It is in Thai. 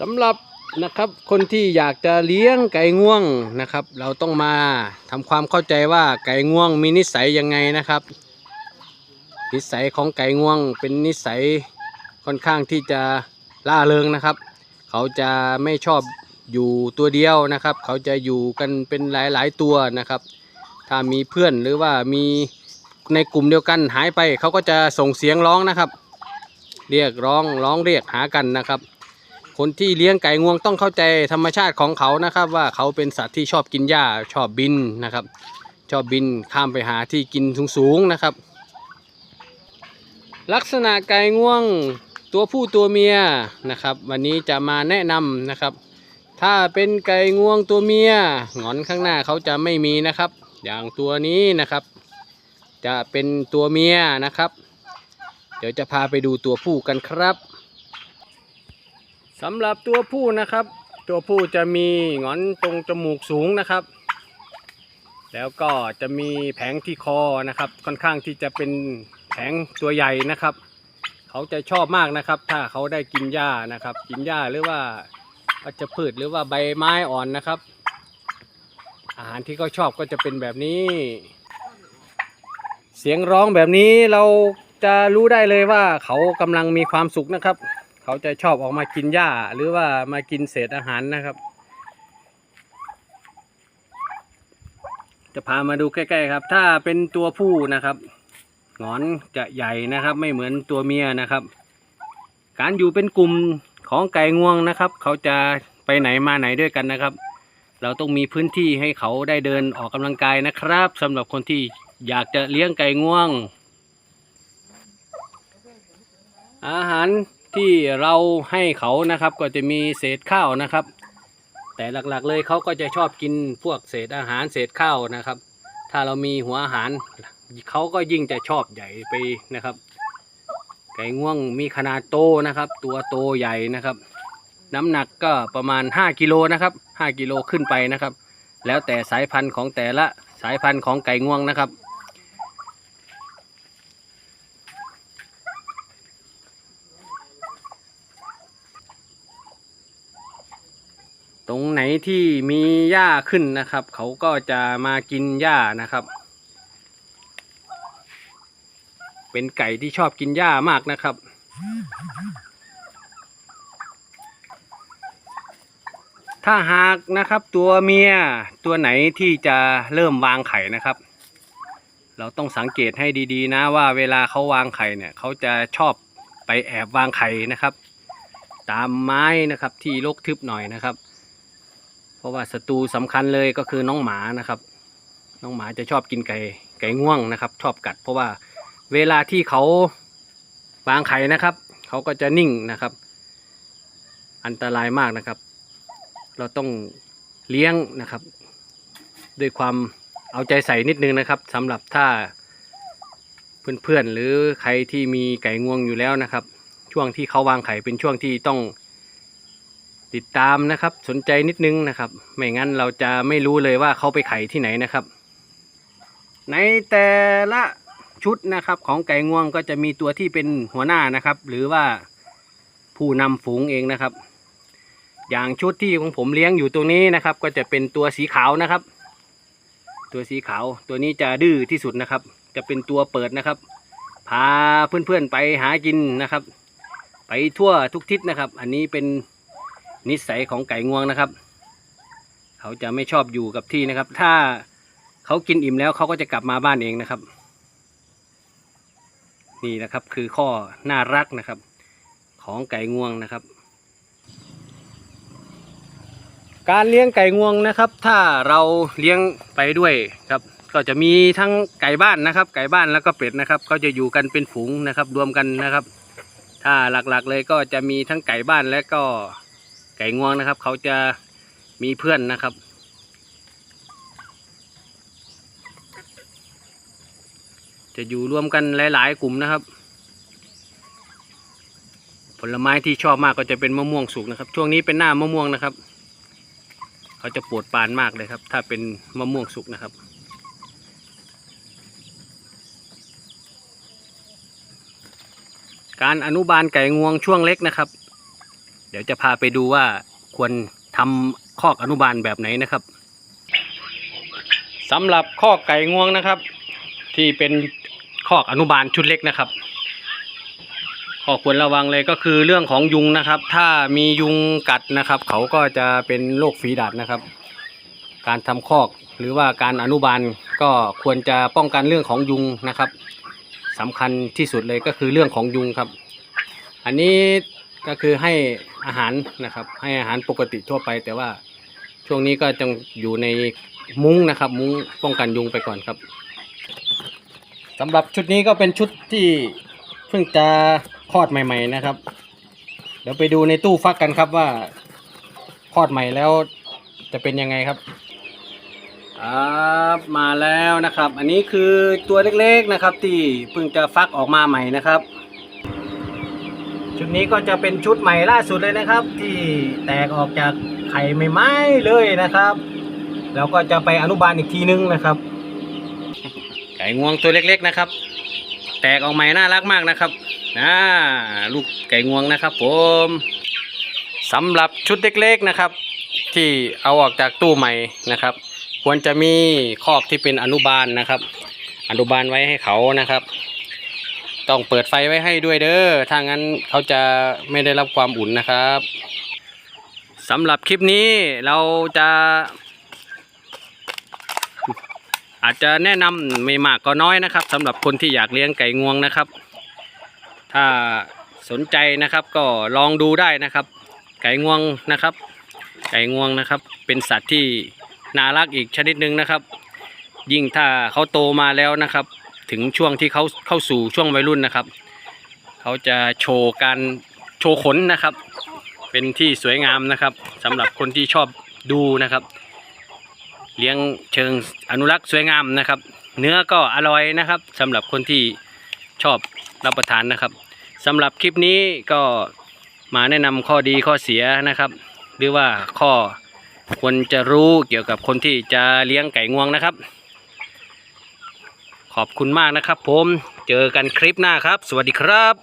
สำหรับนะครับคนที่อยากจะเลี้ยงไก่ง่วงนะครับ เราต้องมาทำความเข้าใจว่าไก่ง่วงมีนิสัยยังไงนะครับ นิสัยของไก่ง่วงเป็นนิสัยค่อนข้างที่จะล่าเริงนะครับ เขาจะไม่ชอบอยู่ตัวเดียวนะครับ เขาจะอยู่กันเป็นหลาย ๆ ตัวนะครับ ถ้ามีเพื่อนหรือว่ามีในกลุ่มเดียวกันหายไป เขาก็จะส่งเสียงร้องนะครับ เรียกร้องร้องเรียกหากันนะครับ คนที่เลี้ยงไก่งวงต้องเข้าใจธรรมชาติของเขานะครับ ว่าเขาเป็นสัตว์ที่ชอบกินหญ้าชอบบินนะครับ ชอบบินข้ามไปหาที่กินสูงๆนะครับ ลักษณะไก่งวงตัวผู้ตัวเมียนะครับ วันนี้จะมาแนะนำนะครับ ถ้าเป็นไก่งวงตัวเมียหงอนข้างหน้าเขาจะไม่มีนะครับ อย่างตัวนี้นะครับ จะเป็นตัวเมียนะครับ เดี๋ยวจะพาไปดูตัวผู้กันครับ สำหรับตัวผู้นะครับ ตัวผู้จะมีหงอนตรงจมูกสูงนะครับ แล้วก็จะมีแผงที่คอนะครับ ค่อนข้างที่จะเป็นแผงตัวใหญ่นะครับ เขาจะชอบมากนะครับ ถ้าเขาได้กินหญ้านะครับ กินหญ้าหรือว่าวัชพืชหรือว่าใบไม้อ่อนนะครับ อาหารที่เขาชอบก็จะเป็นแบบนี้ เสียงร้องแบบนี้เราจะรู้ได้เลยว่าเขากำลังมีความสุขนะครับ เขาจะชอบออกมากินหญ้า หรือว่ามากินเศษอาหารนะครับ จะพามาดูใกล้ๆครับ ถ้าเป็นตัวผู้นะครับงอนจะใหญ่นะครับ ไม่เหมือนตัวเมียนะครับ การอยู่เป็นกลุ่มของไก่งวงนะครับ เขาจะไปไหนมาไหนด้วยกันนะครับ เราต้องมีพื้นที่ให้เขาได้เดินออกกำลังกายนะครับสำหรับคนที่อยากจะเลี้ยงไก่งวง อาหาร ที่เราให้เขานะครับก็จะมีเศษข้าวนะครับ แต่หลักๆเลยเขาก็จะชอบกินพวกเศษอาหารเศษข้าวนะครับ ถ้าเรามีหัวอาหารเขาก็ยิ่งจะชอบใหญ่ไปนะครับ ไก่ง่วงมีขนาดโตนะครับ ตัวโตใหญ่นะครับ น้ำหนักก็ประมาณ 5กิโลนะครับ5กิโลขึ้นไปนะครับ แล้วแต่สายพันธุ์ของแต่ละสายพันธุ์ของไก่ง่วงนะครับ ตรงไหนที่มีหญ้าขึ้นนะครับ เขาก็จะมากินหญ้านะครับ เป็นไก่ที่ชอบกินหญ้ามากนะครับ ถ้าหากนะครับตัวเมียตัวไหนที่จะเริ่มวางไข่นะครับ เราต้องสังเกตให้ดีๆ นะว่าเวลาเขาวางไข่เนี่ยเขาจะชอบไปแอบวางไข่นะครับ ตามไม้นะครับที่รกทึบหน่อยนะครับ เพราะว่าศัตรูสำคัญเลยก็คือน้องหมานะครับ น้องหมาจะชอบกินไก่ไก่ง่วงนะครับ ชอบกัด เพราะว่าเวลาที่เขาวางไข่นะครับ เขาก็จะนิ่งนะครับ อันตรายมากนะครับ เราต้องเลี้ยงนะครับ ด้วยความเอาใจใส่นิดนึงนะครับสำหรับถ้าเพื่อนๆหรือใครที่มีไก่ง่วงอยู่แล้วนะครับ ช่วงที่เขาวางไข่เป็นช่วงที่ต้อง ติดตามนะครับ สนใจนิดนึงนะครับ ไม่งั้นเราจะไม่รู้เลยว่าเขาไปไข่ที่ไหนนะครับ ในแต่ละชุดนะครับ ของไก่งวงก็จะมีตัวที่เป็นหัวหน้านะครับ หรือว่าผู้นำฝูงเองนะครับ อย่างชุดที่ของผมเลี้ยงอยู่ตรงนี้นะครับ ก็จะเป็นตัวสีขาวนะครับ ตัวสีขาวตัวนี้จะดื้อที่สุดนะครับ จะเป็นตัวเปิดนะครับ พาเพื่อนๆไปหากินนะครับ ไปทั่วทุกทิศนะครับ อันนี้เป็น นิสัยของไก่งวงนะครับ เขาจะไม่ชอบอยู่กับที่นะครับ ถ้าเขากินอิ่มแล้วเขาก็จะกลับมาบ้านเองนะครับ นี่นะครับคือข้อน่ารักนะครับ ของไก่งวงนะครับ การเลี้ยงไก่งวงนะครับ ถ้าเราเลี้ยงไปด้วยครับก็จะมีทั้งไก่บ้านนะครับ ไก่บ้านแล้วก็เป็ดนะครับ ก็จะอยู่กันเป็นฝูงนะครับ รวมกันนะครับ ถ้าหลักๆเลยก็จะมีทั้งไก่บ้านและก็ ไก่งวงนะครับ เขาจะมีเพื่อนนะครับ จะอยู่รวมกันหลาย ๆ กลุ่มนะครับ ผลไม้ที่ชอบมากก็จะเป็นมะม่วงสุกนะครับ ช่วงนี้เป็นหน้ามะม่วงนะครับ เขาจะปวดปานมากเลยครับ ถ้าเป็นมะม่วงสุกนะครับการอนุบาลไก่งวงช่วงเล็กนะครับ เดี๋ยวจะพาไปดูว่าควรทำคอกอนุบาลแบบไหนนะครับสำหรับคอกไก่งวงนะครับ ที่เป็นคอกอนุบาลชุดเล็กนะครับข้อควรระวังเลยก็คือเรื่องของยุงนะครับ ถ้ามียุงกัดนะครับ เขาก็จะเป็นโรคฝีดาษนะครับ การทำคอกหรือว่าการอนุบาลก็ควรจะป้องกันเรื่องของยุงนะครับสำคัญที่สุดเลยก็คือเรื่องของยุงครับ อันนี้ ก็คือให้อาหารนะครับ ให้อาหารปกติทั่วไป แต่ว่าช่วงนี้ก็ต้องอยู่ในมุ้งนะครับ มุ้งป้องกันยุงไปก่อนครับสำหรับชุดนี้ก็เป็นชุดที่เพิ่งจะคลอดใหม่ ๆนะครับ เดี๋ยวไปดูในตู้ฟักกันครับว่าคลอดใหม่แล้วจะเป็นยังไงครับครับมาแล้วนะครับ อันนี้คือตัวเล็กๆนะครับ ที่เพิ่งจะฟักออกมาใหม่นะครับ ชุดนี้ก็จะเป็นชุดใหม่ล่าสุดเลยนะครับ ที่แตกออกจากไข่ใหม่ๆเลยนะครับแล้วก็จะไปอนุบาลอีกทีนึงนะครับ ไก่งวงตัวเล็กๆนะครับ แตกออกใหม่น่ารักมากนะครับนะลูกไก่งวงนะครับ ผมสำหรับชุดเล็กๆนะครับ ที่เอาออกจากตู้ใหม่นะครับ ควรจะมีคอกที่เป็นอนุบาลนะครับ อนุบาลไว้ให้เขานะครับ ต้องเปิดไฟไว้ให้ด้วยเด้อถ้างั้นเขาจะไม่ได้รับความอุ่นนะครับสำหรับคลิปนี้เราจะ อาจจะแนะนำไม่มากก็น้อยนะครับสำหรับคนที่อยากเลี้ยงไก่งวงนะครับ ถ้าสนใจนะครับก็ลองดูได้นะครับ ไก่งวงนะครับ ไก่งวงนะครับ เป็นสัตว์ที่น่ารักอีกชนิดหนึ่งนะครับ ยิ่งถ้าเขาโตมาแล้วนะครับ ถึงช่วงที่เขาเข้าสู่ช่วงวัยรุ่นนะครับ เขาจะโชว์การโชว์ขนนะครับ เป็นที่สวยงามนะครับสำหรับคนที่ชอบดูนะครับ เลี้ยงเชิงอนุรักษ์สวยงามนะครับ เนื้อก็อร่อยนะครับสำหรับคนที่ชอบรับประทานนะครับสำหรับคลิปนี้ก็มาแนะนำข้อดีข้อเสียนะครับ หรือว่าข้อควรจะรู้เกี่ยวกับคนที่จะเลี้ยงไก่งวงนะครับ ขอบคุณมากนะครับผม เจอกันคลิปหน้าครับ สวัสดีครับ